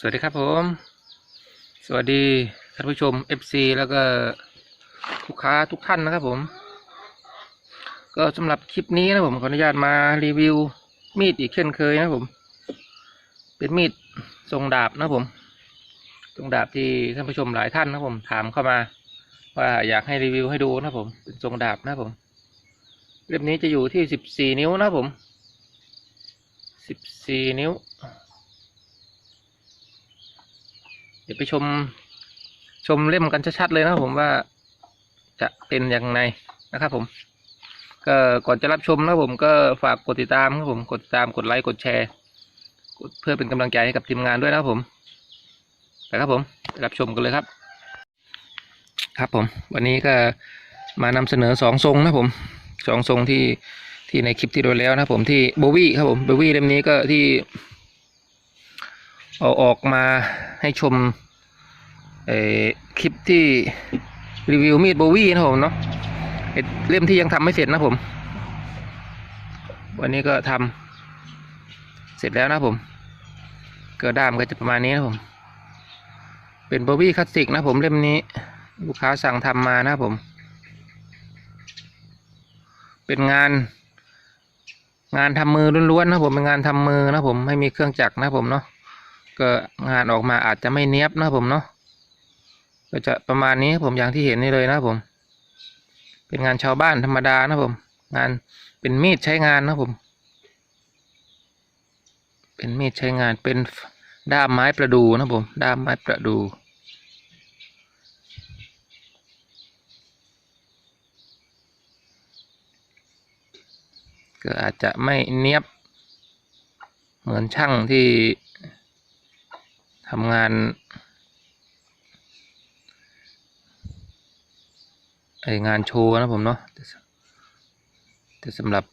สวัสดีครับผม สวัสดีท่านผู้ชม FC แล้วก็ลูกค้าทุกท่านนะครับผม ก็สำหรับคลิปนี้นะผมขออนุญาตมารีวิวมีดอีกเช่นเคยนะผม เป็นมีดทรงดาบนะผมทรงดาบที่ท่านผู้ชมหลายท่านนะผม ถามเข้ามา ว่าอยากให้รีวิวให้ดูนะผมเป็นทรงดาบนะผมเล่มนี้จะอยู่ที่สิบสี่นิ้วนะผมสิบสี่นิ้ว ดี๋ยวไปชมชมเล่มกันชัดๆเลยนะครับผมว่าจะเป็นอย่างไรนะครับผมก็ก่อนจะรับชมนะครับผมก็ฝากกดติดตามครับผมกดติดตามกดไลค์กดแชร์เพื่อเป็นกำลังใจให้กับทีมงานด้วยนะครับผมไปครับผมรับชมกันเลยครับ ครับผมวันนี้ก็มานำเสนอสองทรงนะผมสองทรงที่ที่ในคลิปที่โดูแล้วนะผมที่โบวี่ครับผมโบวี่เล่มนี้ก็ที่ เอาออกมาให้ชมคลิปที่รีวิวมีดโบวี่นะผมเนาะเล่มที่ยังทำไม่เสร็จนะผม วันนี้ก็ทำเสร็จแล้วนะผมเก็ด้ามก็จะประมาณนี้นะผม เป็นโบวี่คลาสสิกนะผมเล่มนี้ ลูกค้าสั่งทำมานะผม เป็นงานงานทำมือล้วนๆนะผมเป็นงานทำมือนะผมไม่มีเครื่องจักรนะผมเนาะ ก็งานออกมาอาจจะไม่เนี้ยบนะผมเนาะก็จะประมาณนี้ผมอย่างที่เห็นนี่เลยนะผม เป็นงานชาวบ้านธรรมดานะผม งานเป็นมีดใช้งานนะผม เป็นมีดใช้งานเป็นด้ามไม้ประดูนะผมด้ามไม้ประดูก็อาจจะไม่เนี้ยบ เหมือนช่างที่ ทำงานไองานโชว์นะผมเนาะแต่สำหรับ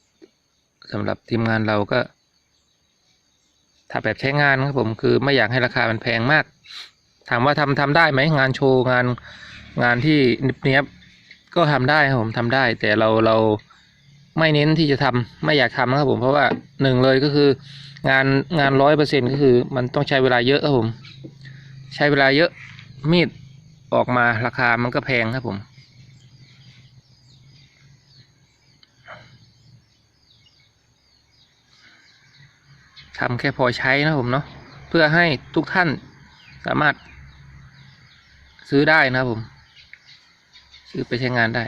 สำหรับทีมงานเราก็ถ้าแบบใช้งานครับผมคือไม่อยากให้ราคามันแพงมาก ถามว่าทำทำได้ไหมงานโชว์งานงานที่เนี้ยบก็ทำได้ครับผมทำได้ แต่เราเราไม่เน้นที่จะทำไม่อยากทำนะครับผมเพราะว่าหนึ่งเลยก็คืองานงานร้อยเปอร์เซ็นก็คือมันต้องใช้เวลาเยอะครับผม ใช้เวลาเยอะมีดออกมาราคามันก็แพงครับผม ทำแค่พอใช้นะผมเนาะเพื่อให้ทุกท่านสามารถซื้อได้นะครับผม ซื้อไปใช้งานได้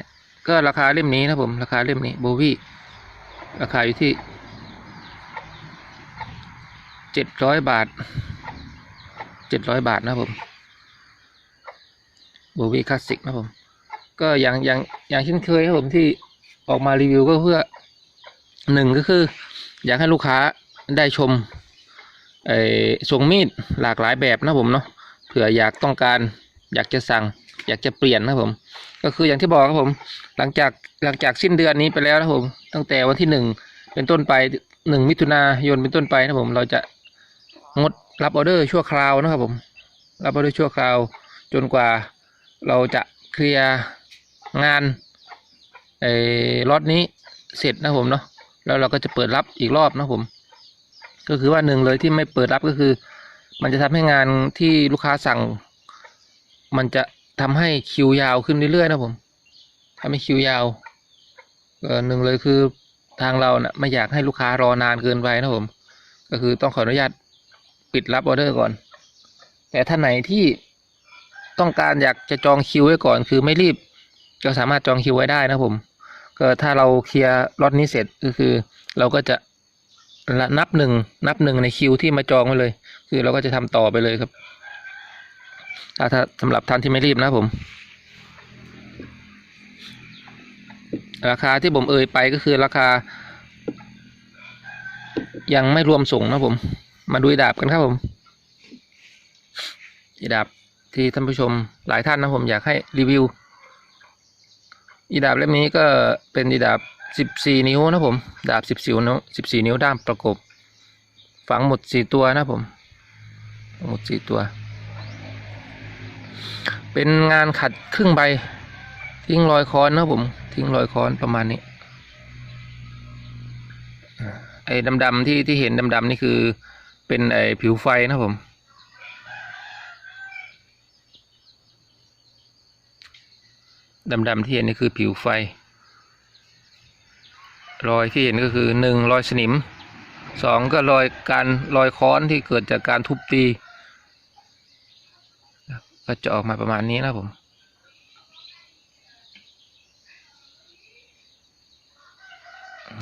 ก็ราคาเล่มนี้นะผม ราคาเล่มนี้โบวี่ราคาอยู่ที่เจ็ดร้อยบาท เจ็ดร้อยบาทนะผมโบวีคลาสสิกนะผม ก็อย่างอย่างอย่างเช่นเคยครับผมที่ออกมารีวิวก็เพื่อหนึ่งก็คือ อยากให้ลูกค้าได้ชมไอ้ทรงมีดหลากหลายแบบนะผมเนาะเผื่ออยากต้องการอยากจะสั่ง อยากจะเปลี่ยนนะผม ก็คืออย่างที่บอกครับผม หลังจากหลังจากสิ้นเดือนนี้ไปแล้วนะผม ตั้งแต่วันที่หนึ่งเป็นต้นไปหนึ่งมิถุนายนเป็นต้นไปนะผม เราจะงด รับออเดอร์ชั่วคราวนะครับผม รับออเดอร์ชั่วคราว จนกว่าเราจะเคลียร์งานไอ้ล็อตนี้เสร็จนะผมเนาะแล้วเราก็จะเปิดรับอีกรอบนะผม ก็คือว่าหนึ่งเลยที่ไม่เปิดรับก็คือ มันจะทำให้งานที่ลูกค้าสั่ง มันจะทำให้คิวยาวขึ้นเรื่อยๆนะผมทำให้คิวยาวเออหนึ่งเลยคือทางเราเนะ่ะไม่อยากให้ลูกค้ารอนานเกินไปนะผม ก็คือต้องขออนุญาต ปิดรับออเดอร์ก่อน แต่ท่านไหนที่ต้องการอยากจะจองคิวไว้ก่อน คือไม่รีบก็สามารถจองคิวไว้ได้นะผม ก็ถ้าเราเคลียร์ล็อตนี้เสร็จก็คือ เราก็จะนับหนึ่งนับหนึ่งในคิวที่มาจองไว้เลย คือเราก็จะทำต่อไปเลยครับ ถ้าถ้าสำหรับท่านที่ไม่รีบนะผม ราคาที่ผมเอ่ยไปก็คือราคา ยังไม่รวมส่งนะผม มาดูดาบกันครับผมอีดาบที่ท่านผู้ชมหลายท่านนะผมอยากให้รีวิว อีดาบเล่มนี้ก็เป็นอีดาบสิบสี่นิ้วนะผม ดาบสิบสี่นิ้วสิบสี่นิ้วด้ามประกบ ฝังหมดสี่ตัวนะผมหมดสี่ตัว เป็นงานขัดครึ่งใบ ทิ้งรอยค้อนนะผม ทิ้งรอยค้อนประมาณนี้ ไอ้ดำๆที่ที่เห็นดำๆนี่คือ เป็นไอผิวไฟนะผม ดำๆที่เห็นนี่คือผิวไฟ รอยที่เห็นก็คือหนึ่งรอยสนิมสองก็รอยการรอยค้อนที่เกิดจากการทุบตี ก็จะออกมาประมาณนี้นะผม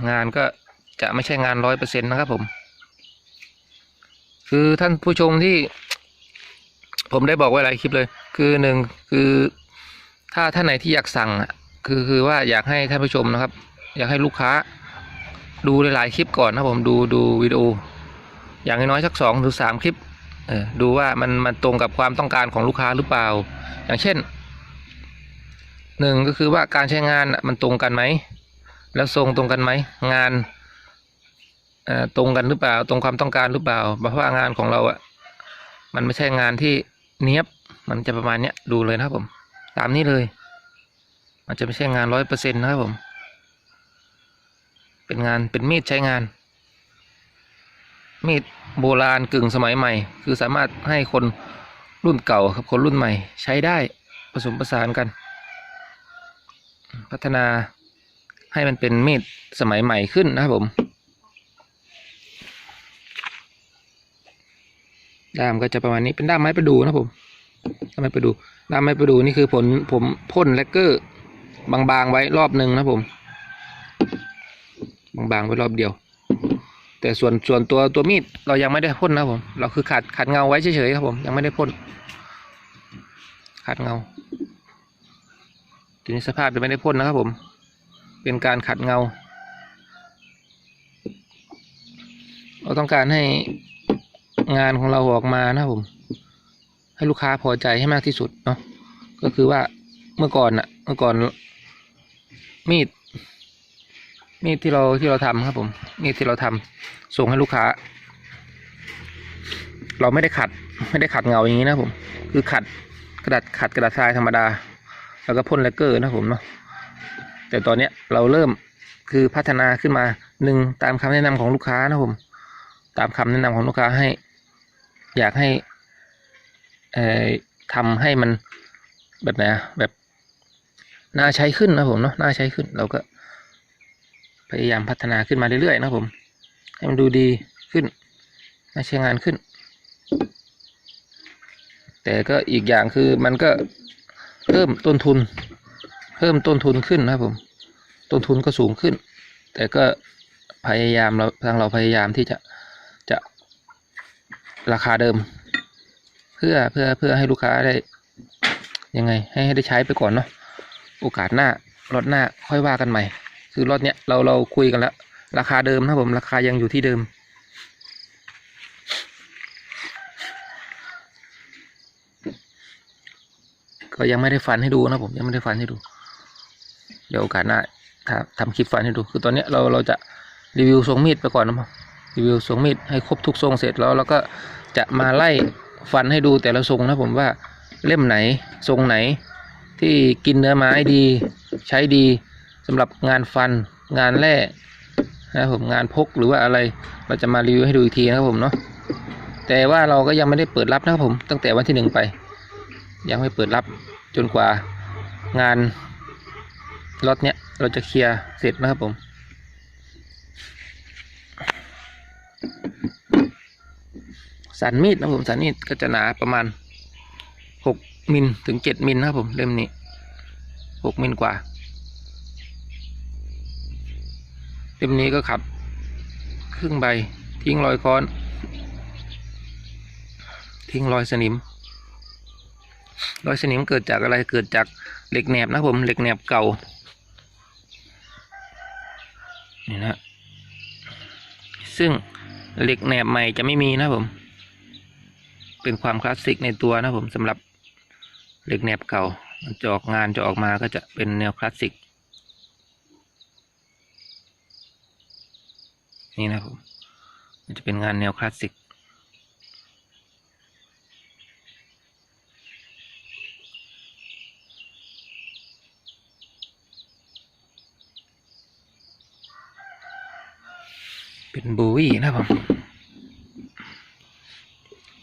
งานก็จะไม่ใช่งานร้อยเปอร์เซ็นต์นะครับผม คือท่านผู้ชมที่ผมได้บอกไว้หลายคลิปเลย คือหนึ่งคือถ้าท่านไหนที่อยากสั่งอะคือคือว่าอยากให้ท่านผู้ชมนะครับ อยากให้ลูกค้า ดูหลายๆคลิปก่อนนะผมดูดูวิดีโอ อย่างน้อยสักสองหรือสามคลิปเออดูว่ามันมันตรงกับความต้องการของลูกค้าหรือเปล่า อย่างเช่นหนึ่งก็คือว่าการใช้งานมันตรงกันไหม แล้วทรงตรงกันไหม งาน ตรงกันหรือเปล่า ตรงความต้องการหรือเปล่า เพราะว่างานของเราอะ่ะมันไม่ใช่งานที่เนี้ยบมันจะประมาณเนี้ยดูเลยนะครับผม ตามนี้เลย มันจะไม่ใช่งานร้อยเปอร์เซ็นต์นะครับผม เป็นงานเป็นมีดใช้งาน มีดโบราณกึ่งสมัยใหม่ คือสามารถให้คนรุ่นเก่าครับคนรุ่นใหม่ ใช้ได้ผสมผสานกัน พัฒนาให้มันเป็นมีดสมัยใหม่ขึ้นนะครับผม ด้ามก็จะประมาณนี้เป็นด้ามไม้ประดูนะผมด้ามไม้ประดูด้ามไม้ประดูนี่คือผลผมพ่นแลกเกอร์บางๆไว้รอบหนึ่งนะผมบางๆไว้รอบเดียว แต่ส่วนส่วนตัวตัวมีดเรายังไม่ได้พ่นนะผม เราคือขัดขัดเงาไว้เฉยๆครับผมยังไม่ได้พ่นขัดเงาทีนี้สภาพจะไม่ได้พ่นนะครับผม เป็นการขัดเงา เราต้องการให้ งานของเราออกมานะผม ให้ลูกค้าพอใจให้มากที่สุดเนาะก็คือว่าเมื่อก่อนอะเมื่อก่อน มีด มีดที่เราที่เราทำครับผม มีดที่เราทำส่งให้ลูกค้า เราไม่ได้ขัด ไม่ได้ขัดเงาอย่างนี้นะผม คือขัดกระดาษขัดกระดาษทรายธรรมดา แล้วก็พ่นแลกเกอร์นะผมเนาะแต่ตอนเนี้ยเราเริ่มคือพัฒนาขึ้นมาหนึ่งตามคำแนะนำของลูกค้านะผม ตามคำแนะนำของลูกค้าให้ อยากให้ทำให้มันแบบไหนอะแบบน่าใช้ขึ้นนะผมเนาะน่าใช้ขึ้นเราก็ พยายามพัฒนาขึ้นมาเรื่อยๆนะผม ให้มันดูดีขึ้นน่าใช้งานขึ้น แต่ก็อีกอย่างคือมันก็เพิ่มต้นทุน เพิ่มต้นทุนขึ้นนะผม ต้นทุนก็สูงขึ้น แต่ก็พยายามเราทางเราพยายามที่จะ ราคาเดิม เพื่อเพื่อเพื่อให้ลูกค้าได้ ยังไง ให้ให้ได้ใช้ไปก่อนเนาะโอกาสหน้ารถหน้าค่อยว่ากันใหม่ คือรถเนี้ยเราเราคุยกันแล้วราคาเดิมนะผมราคายังอยู่ที่เดิม ก็ยังไม่ได้ฟันให้ดูนะผมยังไม่ได้ฟันให้ดู เดี๋ยวโอกาสหน้าถ้าทำคลิปฟันให้ดู คือตอนเนี้ยเราเราจะรีวิวทรงมีดไปก่อนนะครับรีวิวทรงมีดให้ครบทุกทรงเสร็จแล้วเราก็ จะมาไล่ฟันให้ดูแต่ละทรงนะผมว่าเล่มไหนทรงไหน ที่กินเนื้อไม้ดี ใช้ดีสำหรับงานฟันงานแร่นะผมงานพกหรือว่าอะไรเราจะมารีวิวให้ดูอีกทีนะครับผมเนาะแต่ว่าเราก็ยังไม่ได้เปิดรับนะครับผม ตั้งแต่วันที่หนึ่งไป ยังไม่เปิดรับจนกว่างานล็อตเนี้ยเราจะเคลียร์เสร็จนะครับผม สันมีดนะผมสันมีดก็จะหนาประมาณหกมิลถึงเจ็ดมิลนะครับผมเล่มนี้หกมิลกว่าเล่มนี้ก็ขับ ครึ่งใบ ทิ้งรอยค้อน ทิ้งรอยสนิม รอยสนิมเกิดจากอะไรเกิดจากเหล็กแหนบนะผมเหล็กแหนบเก่านี่นะซึ่งเหล็กแหนบใหม่จะไม่มีนะผม เป็นความคลาสสิกในตัวนะผมสำหรับเหล็กแหนบเก่าจะออกงานจะออกมาก็จะเป็นแนวคลาสสิกนี่นะครับผมมันจะเป็นงานแนวคลาสสิกเป็นโบวี่นะครับผม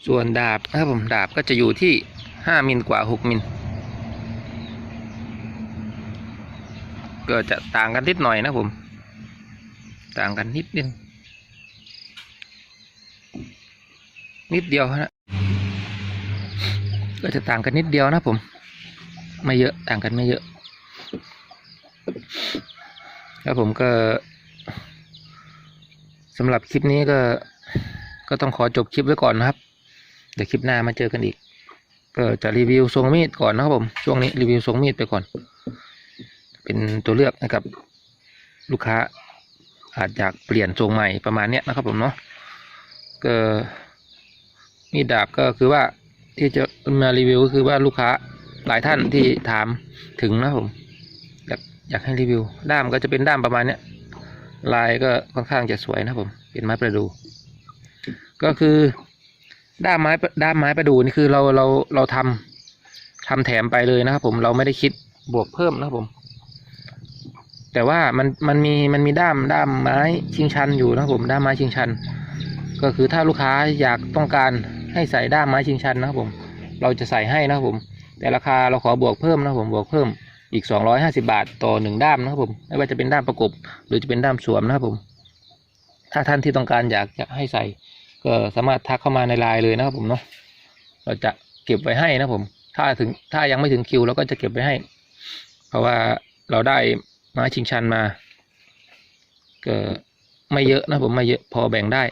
ส่วนดาบนะครับผมดาบก็จะอยู่ที่ห้ามิลกว่าหกมิลก็จะต่างกันนิดหน่อยนะผม ต่างกันนิดนึงนิดเดียวนะก็จะต่างกันนิดเดียวนะผม ไม่เยอะต่างกันไม่เยอะ แล้วผมก็สำหรับคลิปนี้ก็ก็ต้องขอจบคลิปไว้ก่อนนะครับ เดี๋ยวคลิปหน้ามาเจอกันอีก ก็จะรีวิวทรงมีดก่อนนะครับผม ช่วงนี้รีวิวทรงมีดไปก่อน เป็นตัวเลือกให้กับลูกค้าอาจอยากเปลี่ยนทรงใหม่ประมาณเนี้ยนะครับผมเนาะก็มีดดาบก็คือว่าที่จะมารีวิวก็คือว่าลูกค้าหลายท่านที่ถามถึงนะผมอยากอยากให้รีวิว ด้ามก็จะเป็นด้ามประมาณเนี้ยลายก็ค่อนข้างจะสวยนะครับผมเป็นไม้ประดู ก็คือ ด้ามไม้ด้ามไม้ประดูนี่คือเราเราเราทำทำแถมไปเลยนะครับ ผมเราไม่ได้คิดบวกเพิ่มนะครับผม แต่ว่ามันมันมีมันมีด้ามด้ามไม้ชิงชันอยู่นะครับผมด้ามไม้ชิงชัน ก็คือถ้าลูกค้าอยากต้องการให้ใส่ด้ามไม้ชิงชันนะครับผม เราจะใส่ให้นะครับผม แต่ราคาเราขอบวกเพิ่มนะครับผมบวกเพิ่มอีก 250 บาทต่อหนึ่งด้ามนะครับผมไม่ว่าจะเป็นด้ามประกบ หรือจะเป็นด้ามสวมนะครับผม ถ้าท่านที่ต้องการอยากอยากให้ใส่ ก็สามารถทักเข้ามาในไลน์เลยนะครับผมเนาะเราจะเก็บไว้ให้นะผม ถ้าถึงถ้ายังไม่ถึงคิวเราก็จะเก็บไว้ให้ เพราะว่าเราได้ไม้ชิงชันมาก็ไม่เยอะนะผมไม่เยอะพอแบ่งได้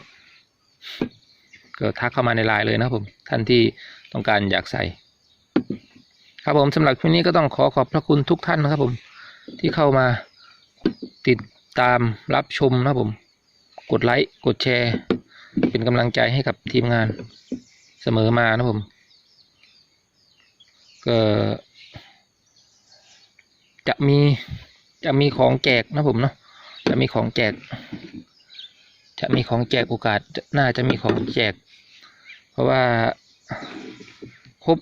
ก็ทักเข้ามาในไลน์เลยนะครับผม ท่านที่ต้องการอยากใส่ ครับผมสำหรับคลิปนี้ก็ต้องขอขอบพระคุณทุกท่านนะครับผมที่เข้ามาติดตามรับชมนะผม กดไลค์ กดแชร์ เป็นกำลังใจให้กับทีมงานเสมอมานะผม ก็จะมีจะมีของแจกนะผมเนาะจะมีของแจก จะมีของแจกโอกาสน่าจะมีของแจก เพราะว่าครบ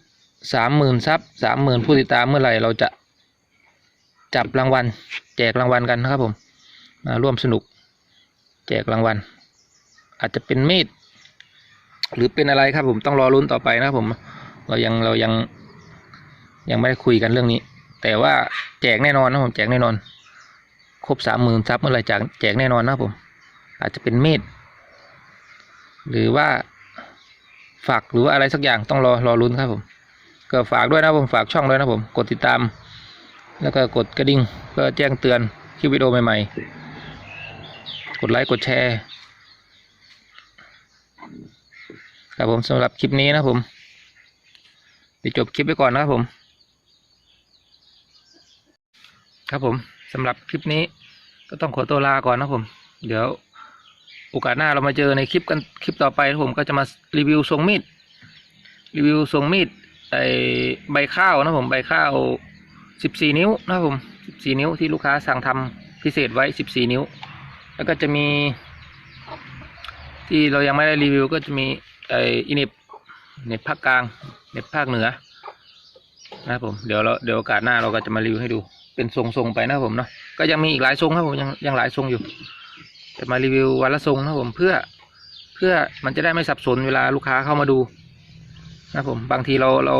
สามหมื่นซับสามหมื่นผู้ติดตามเมื่อไหร่เราจะจับรางวัล แจกรางวัลกันนะครับผมมาร่วมสนุก แจกรางวัล อาจจะเป็นมีดหรือเป็นอะไรครับผมต้องรอลุ้นต่อไปนะครับผมเรายังเรายังยังไม่ได้คุยกันเรื่องนี้ แต่ว่าแจกแน่นอนนะผมแจกแน่นอน ครบสามหมื่นซับเมื่อไรจากแจกแน่นอนนะผม อาจจะเป็นมีดหรือว่าฝากหรือว่าอะไรสักอย่างต้องรอรอลุ้นครับผมก็ฝากด้วยนะผมฝากช่องด้วยนะผมกดติดตาม แล้วก็กดกระดิ่งเพื่อแจ้งเตือนคลิปวิดีโอใหม่ๆ กดไลค์กดแชร์ ครับผมสำหรับคลิปนี้นะผมไปจบคลิปไปก่อนนะครับผม ครับผมสำหรับคลิปนี้ก็ต้องขอตัวลาก่อนนะผม เดี๋ยวโอกาสหน้าเรามาเจอในคลิปกันคลิปต่อไปนะผมก็จะมารีวิวทรงมีดรีวิวทรงมีดไอใบข้าวนะผมใบข้าวสิบสี่นิ้วนะผมสิบสี่นิ้วที่ลูกค้าสั่งทำพิเศษไว้สิบสี่นิ้ว แล้วก็จะมี ที่เรายังไม่ได้รีวิวก็จะมี ไออินิบเน็ตภาคกลางเน็ตภาคเหนือนะครับผมเดี๋ยวเราเดี๋ยวโอกาสหน้าเราก็จะมารีวิวให้ดูเป็นทรงๆไปนะครับผมเนาะก็ยังมีอีกหลายทรงครับผมยังยังหลายทรงอยู่จะมารีวิววันละทรงนะครับผมเพื่อเพื่อมันจะได้ไม่สับสนเวลาลูกค้าเข้ามาดูนะครับผมบางทีเราเรา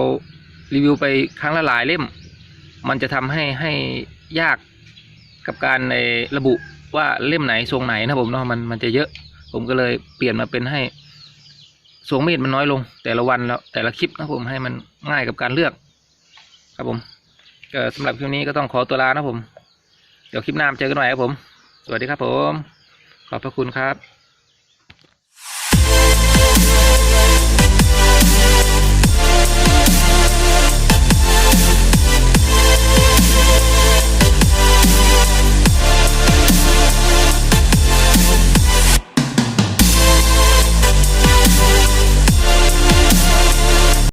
รีวิวไปครั้งละหลายเล่ม มันจะทำให้ให้ยากกับการในระบุว่าเล่มไหนทรงไหนนะผมเนาะมันมันจะเยอะ ผมก็เลยเปลี่ยนมาเป็นให้ สวงมีดมันน้อยลง แต่ละวันแล้วแต่ละคลิปนะผมให้มันง่ายกับการเลือก ครับผมก็สำหรับคลิปนี้ก็ต้องขอตัวลานะผม เดี๋ยวคลิปหน้ามาเจอกันใหม่ครับผม สวัสดีครับผม ขอบพระคุณครับ